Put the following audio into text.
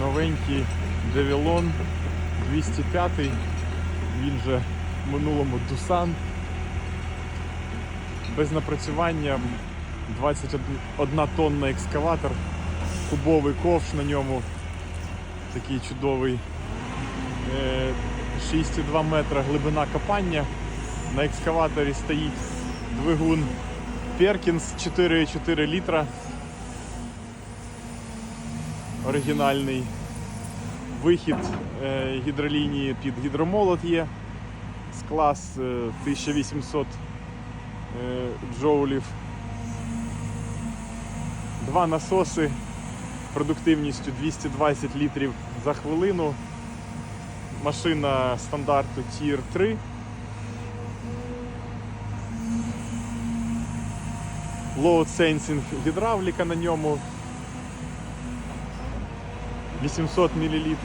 новенький Девілон 205. Він же в минулому Дусан. Без напрацювання 21 тонна екскаватор, кубовий ковш на ньому. Такий чудовий. Е, 6,2 метра глибина копання. На екскаваторі стоїть двигун Perkins 4,4 літра. Оригінальний вихід е, гідролінії під гідромолот є з клас е, 1800 е, джоулів. Два насоси продуктивністю 220 літрів за хвилину. Машина стандарту Tier 3. Load sensing гідравліка на ньому. 800 мл